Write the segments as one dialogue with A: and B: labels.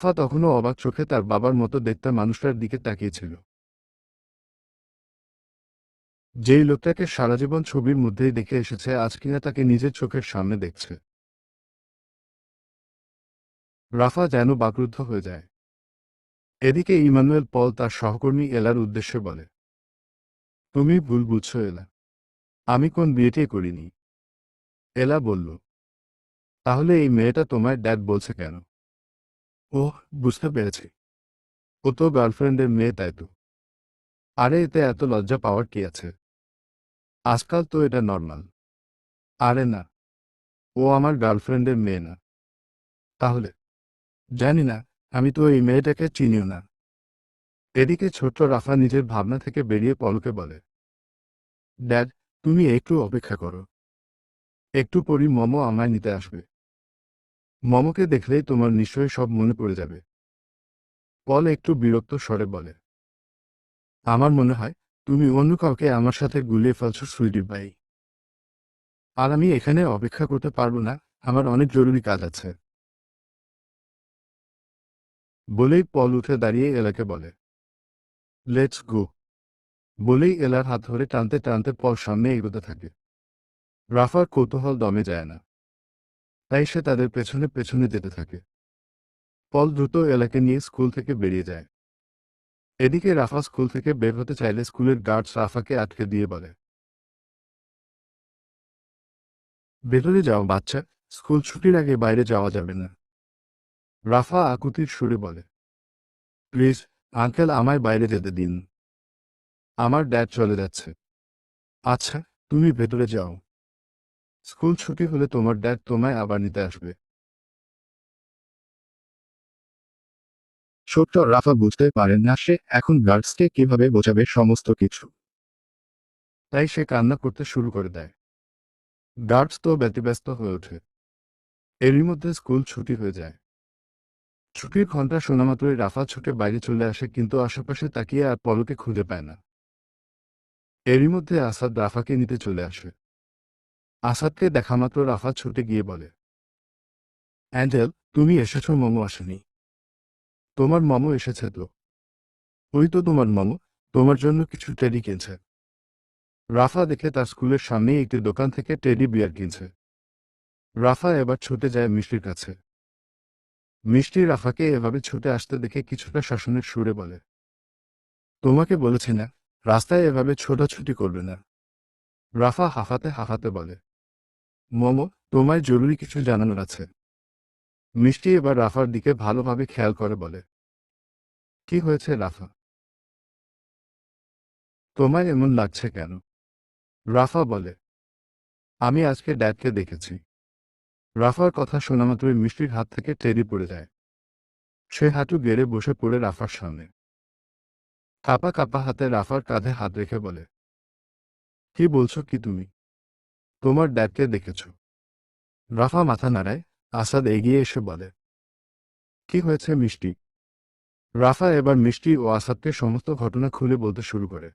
A: ফা তখনও অবাক চোখে তার বাবার মতো দেখতে মানুষটার দিকে তাকিয়েছিল। যেই লোকটাকে সারা জীবন ছবির মধ্যেই দেখে এসেছে, আজ কিনা তাকে নিজের চোখের সামনে দেখছে। রাফা যেন বাকরুদ্ধ হয়ে যায়। এদিকে ইমানুয়েল পল তার সহকর্মী এলার উদ্দেশ্যে বলে, তুমি ভুল বুঝছ, এলা। আমি কোন বিয়েটি করিনি। এলা বলল, তাহলে এই মেয়েটা তোমার ড্যাড বলছে কেন? ও বুঝতে পেরেছি। ও তো গার্লফ্রেন্ডের মেয়ে তাই তো। আরে, এতে এত লজ্জা পাওয়ার কি আছে? আজকাল তো এটা নর্মাল। আরে না, ও আমার গার্লফ্রেন্ডের মেয়ে না। তাহলে? জানি না, আমি তো এই মেয়েটাকে চিনিও না। এদিকে ছোট্ট রাফা নিজের ভাবনা থেকে বেরিয়ে পলকে বলে, ড্যাড, তুমি একটু অপেক্ষা করো। একটু পরই মমো আমায় নিতে আসবে। মমকে দেখলেই তোমার নিশ্চয়ই সব মনে পড়ে যাবে। পল একটু বিরক্ত স্বরে বলে, আমার মনে হয় তুমি অন্য কাউকে আমার সাথে গুলিয়ে ফেলছো, সুইটি ভাই। আর আমি এখানে অপেক্ষা করতে পারব না, আমার অনেক জরুরি কাজ আছে। বলেই পল উঠে দাঁড়িয়ে এলাকে বলে লেটস গো বলেই এলার হাত ধরে টানতে টানতে পল সামনে এগোতে থাকে। রাফার কৌতূহল দমে যায় না। তাই সে তাদের পেছনে পেছনে যেতে থাকে। পল দ্রুত এলাকে নিয়ে স্কুল থেকে বেরিয়ে যায়। এদিকে রাফা স্কুল থেকে বের হতে চাইলে স্কুলের গার্ডস রাফাকে আটকে দিয়ে বলে, ভেতরে যাও, বাচ্চা। স্কুল ছুটির আগে বাইরে যাওয়া যাবে না। রাফা আকুতির সুরে বলে, প্লিজ, আঙ্কেল আমায় বাইরে যেতে দিন। আমার ড্যাড চলে যাচ্ছে। আচ্ছা তুমি ভেতরে যাও। স্কুল ছুটি হলে তোমার ড্যাড তোমায় আবার নিতে আসবে। ছোট্ট রাফা বুঝতে পারেন না সে এখন গার্ডসকে কীভাবে বোঝাবে সমস্ত কিছু। তাই সে কান্না করতে শুরু করে দেয়। গার্ডস তো ব্যতিব্যস্ত হয়ে ওঠে। এরই মধ্যে স্কুল ছুটি হয়ে যায়। ছুটির ঘণ্টা শোনা মাত্রই রাফা ছুটে বাইরে চলে আসে কিন্তু আশেপাশে তাকিয়ে আর পলকে খুঁজে পায় না। এরই মধ্যে আসাদ রাফাকে নিতে চলে আসে। আসাদকে দেখা মাত্র রাফা ছুটে গিয়ে বলে, অ্যাঞ্জেল, তুমি এসেছ মমো আসেনি। তোমার মমো এসেছে তো? ওই তো তোমার মমো, তোমার জন্য কিছু টেডি কিনছে। রাফা দেখে তার স্কুলের সামনেই একটি দোকান থেকে টেডি বিয়ার কিনছে। রাফা এবার ছুটে যায় মিষ্টির কাছে। মিষ্টি রাফাকে এভাবে ছুটে আসতে দেখে কিছুটা শাসনের সুরে বলে, তোমাকে বলেছি না, রাস্তায় এভাবে ছোটাছুটি করবে না। রাফা হাফাতে হাফাতে বলে মোমো, তোমায় জরুরি কিছু জানানোর আছে। মিষ্টি এবার রাফার দিকে ভালোভাবে খেয়াল করে বলে। কি হয়েছে রাফা? তোমায় এমন লাগছে কেন? রাফা বলে, আমি আজকে ড্যাডকে দেখেছি। রাফার কথা শোনা মাত্রই মিষ্টির হাত থেকে টেরি পড়ে যায়। সে হাঁটু গেড়ে বসে পড়ে রাফার সামনে। কাপা কাপা হাতে রাফার কাঁধে হাত রেখে বলে, কি বলছো কি তুমি? তোমার ড্যাডকে দেখেছ। রাফা মাথা নাড়ায়, আসাদ এগিয়ে এসে বলে, কি হয়েছে মিষ্টি? রাফা এবার মিষ্টি ও আসাদকে সমস্ত ঘটনা খুলে বলতে শুরু করে।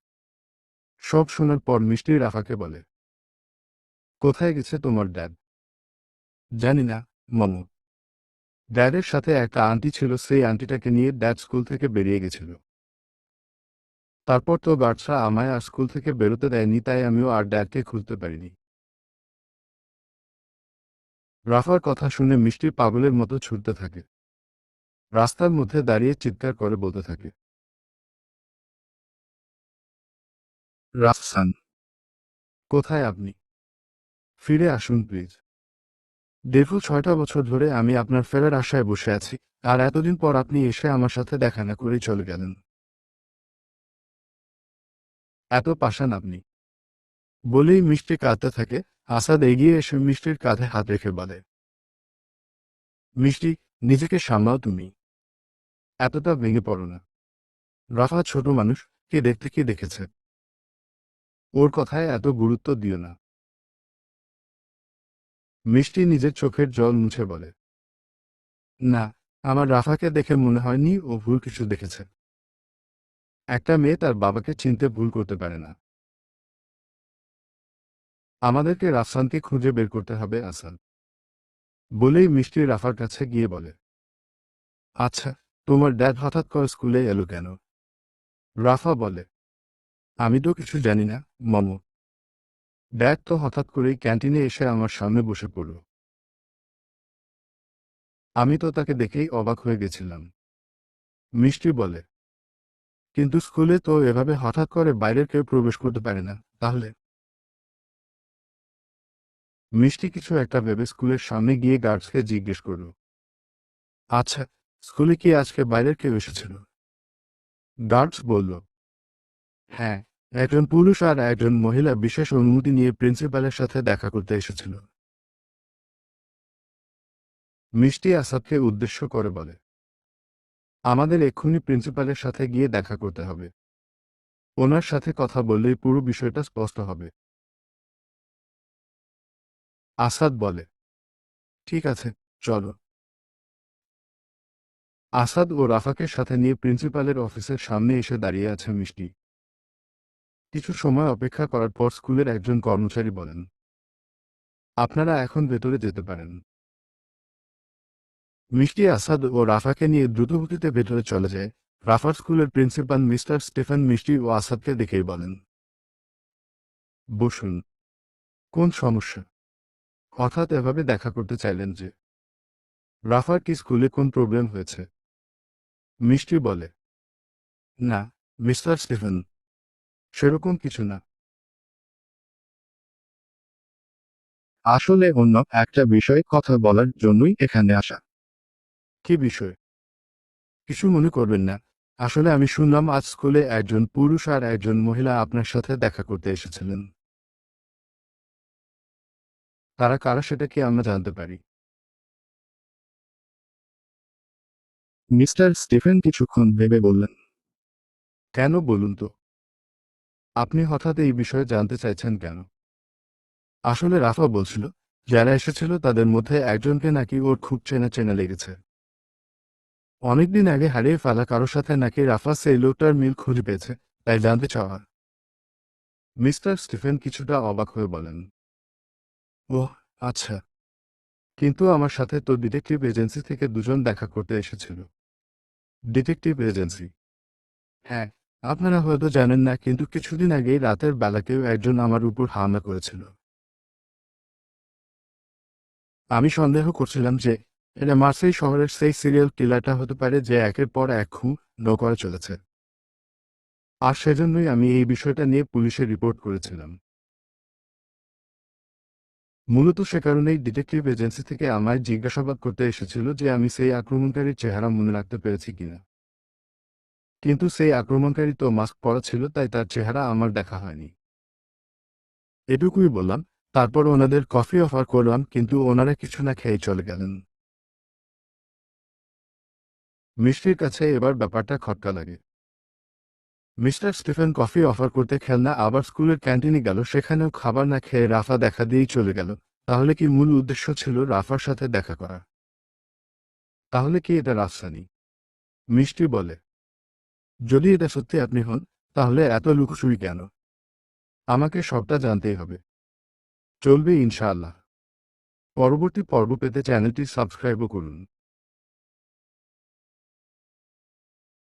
A: সব শোনার পর মিষ্টি রাফাকে বলে, কোথায় গেছে তোমার ড্যাড? জানি না, মমু। ড্যাডের সাথে একটা আন্টি ছিল, সেই আন্টিটাকে নিয়ে ড্যাড স্কুল থেকে বেরিয়ে গেছিল। তারপর তো গার্ডসরা আমায় আর স্কুল থেকে বেরোতে দেয়নি, তাই আমিও আর ড্যাডকে খুঁজতে পারিনি। রাফার কথা শুনে মিষ্টি পাগলের মতো ছুটতে থাকে। রাস্তার মধ্যে দাঁড়িয়ে চিৎকার করে বলতে থাকে। রাফসান, কোথায় আপনি? ফিরে আসুন, প্লিজ। দীর্ঘ ছয়টা বছর ধরে আমি আপনার ফেরার আশায় বসে আছি, আর এতদিন পর আপনি এসে আমার সাথে দেখা না করেই চলে গেলেন। এত পাশান আপনি। বলেই মিষ্টি কাঁদতে থাকে। আসাদ এগিয়ে এসে মিষ্টির কাঁধে হাত রেখে বলে, মিষ্টি, নিজেকে সামলাও তুমি। এতটা ভেঙে পড়ো না। রাফা ছোট মানুষ, কে দেখতে কে দেখেছে? ওর কথায় এত গুরুত্ব দিও না। মিষ্টি নিজের চোখের জল মুছে বলে, না, আমার রাফাকে দেখে মনে হয়নি ও ভুল কিছু দেখেছে। একটা মেয়ে তার বাবাকে চিনতে ভুল করতে পারে না। আমাদেরকে রাফসানকে খুঁজে বের করতে হবে আসান বলেই মিষ্টি রাফার কাছে গিয়ে বলে আচ্ছা তোমার ড্যাড হঠাৎ করে স্কুলে এলো কেন? রাফা বলে, আমি তো কিছু জানি না, মম। ড্যাড তো হঠাৎ করেই ক্যান্টিনে এসে আমার সামনে বসে পড়ল। আমি তো তাকে দেখেই অবাক হয়ে গেছিলাম। মিষ্টি বলে, কিন্তু স্কুলে তো এভাবে হঠাৎ করে বাইরের কেউ প্রবেশ করতে পারে না, তাহলে? মিষ্টি কিছু একটা ভেবে স্কুলের সামনে গিয়ে গার্ডসকে জিজ্ঞেস করল। আচ্ছা স্কুলে কি আজকে বাইরের কেউ এসেছিল? গার্ডস বলল হ্যাঁ একজন পুরুষ আর একজন মহিলা বিশেষ অনুমতি নিয়ে প্রিন্সিপালের সাথে দেখা করতে এসেছিল। মিষ্টি আসাদকে উদ্দেশ্য করে বলে, আমাদের এক্ষুনি প্রিন্সিপালের সাথে গিয়ে দেখা করতে হবে। ওনার সাথে কথা বললেই পুরো বিষয়টা স্পষ্ট হবে। আসাদ বলে। ঠিক আছে, চলো। আসাদ ও রাফাকে সাথে নিয়ে প্রিন্সিপালের অফিসের সামনে এসে দাঁড়িয়ে আছে মিষ্টি। কিছু সময় অপেক্ষা করার পর স্কুলের একজন কর্মচারী বলেন, আপনারা এখন ভেতরে যেতে পারেন। মিষ্টি আসাদ ও রাফাকে নিয়ে দ্রুতগতিতে ভেতরে চলে যায়। রাফার স্কুলের প্রিন্সিপাল মিস্টার স্টেফেন মিষ্টি ও আসাদকে দেখেই বলেন, বসুন, কোন সমস্যা? হঠাৎ এভাবে দেখা করতে চাইলেন যে, রাফার কি স্কুলে কোন প্রবলেম হয়েছে? মিষ্টি বলে, না, মিস্টার স্টিফেন, সেরকম কিছু না। আসলে অন্য একটা বিষয়ে কথা বলার জন্যই এখানে আসা। কি বিষয়? কিছু মনে করবেন না। আসলে আমি শুনলাম আজ স্কুলে একজন পুরুষ আর একজন মহিলা আপনার সাথে দেখা করতে এসেছিলেন। তারা কারা সেটা কি আমরা জানতে পারি? মিস্টার স্টিফেন কিছুক্ষণ ভেবে বললেন কেন বলুন তো? আপনি হঠাৎ এই বিষয়ে জানতে চাইছেন কেন? আসলে রাফা বলছিল যারা এসেছিল তাদের মধ্যে একজনকে নাকি ওর খুব চেনা চেনা লেগেছে। অনেকদিন আগে হারিয়ে ফেলা কারোর সাথে নাকি রাফা সেই লোকটার মিল খুঁজে পেয়েছে তাই জানতে চাওয়া। মিস্টার স্টিফেন কিছুটা অবাক হয়ে বলেন ওহ আচ্ছা। কিন্তু আমার সাথে তো ডিটেকটিভ এজেন্সি থেকে দুজন দেখা করতে এসেছিল। Detective agency? হ্যাঁ আপনারা হয়তো জানেন না, কিন্তু কিছুদিন আগেই রাতের বেলাকেও একজন আমার উপর হামলা করেছিল। আমি সন্দেহ করছিলাম যে, এটা মার্সেই শহরের সেই সিরিয়াল কিলারটা হতে পারে যে একের পর এক খুন নো করে চলেছে। আর সেজন্যই আমি এই বিষয়টা নিয়ে পুলিশে রিপোর্ট করেছিলাম। মূলত সে কারণেই ডিটেকটিভ এজেন্সি থেকে আমায় জিজ্ঞাসাবাদ করতে এসেছিল যে আমি সেই আক্রমণকারীর চেহারা মনে রাখতে পেরেছি কিনা। কিন্তু সেই আক্রমণকারী তো মাস্ক পরা ছিল, তাই তার চেহারা আমার দেখা হয়নি। এটুকুই বললাম, তারপর ওনাদের কফি অফার করলাম, কিন্তু ওনারা কিছু না খেয়ে চলে গেলেন। মিষ্টির কাছে এবার ব্যাপারটা খটকা লাগে। মিস্টার স্টিফেন কফি অফার করতে খেলনা আবার স্কুলের ক্যান্টিনে গেল, সেখানেও খাবার না খেয়ে রাফা দেখা দিয়েই চলে গেল। তাহলে কি মূল উদ্দেশ্য ছিল রাফার সাথে দেখা করা তাহলে কি এটা রাজধানী? মিষ্টি বলে। যদি এটা সত্যি আপনি হন, তাহলে এত লুকোচুরি কেন? আমাকে সবটা জানতেই হবে। চলবে ইনশাআল্লাহ। পরবর্তী পর্ব পেতে চ্যানেলটি সাবস্ক্রাইবও করুন।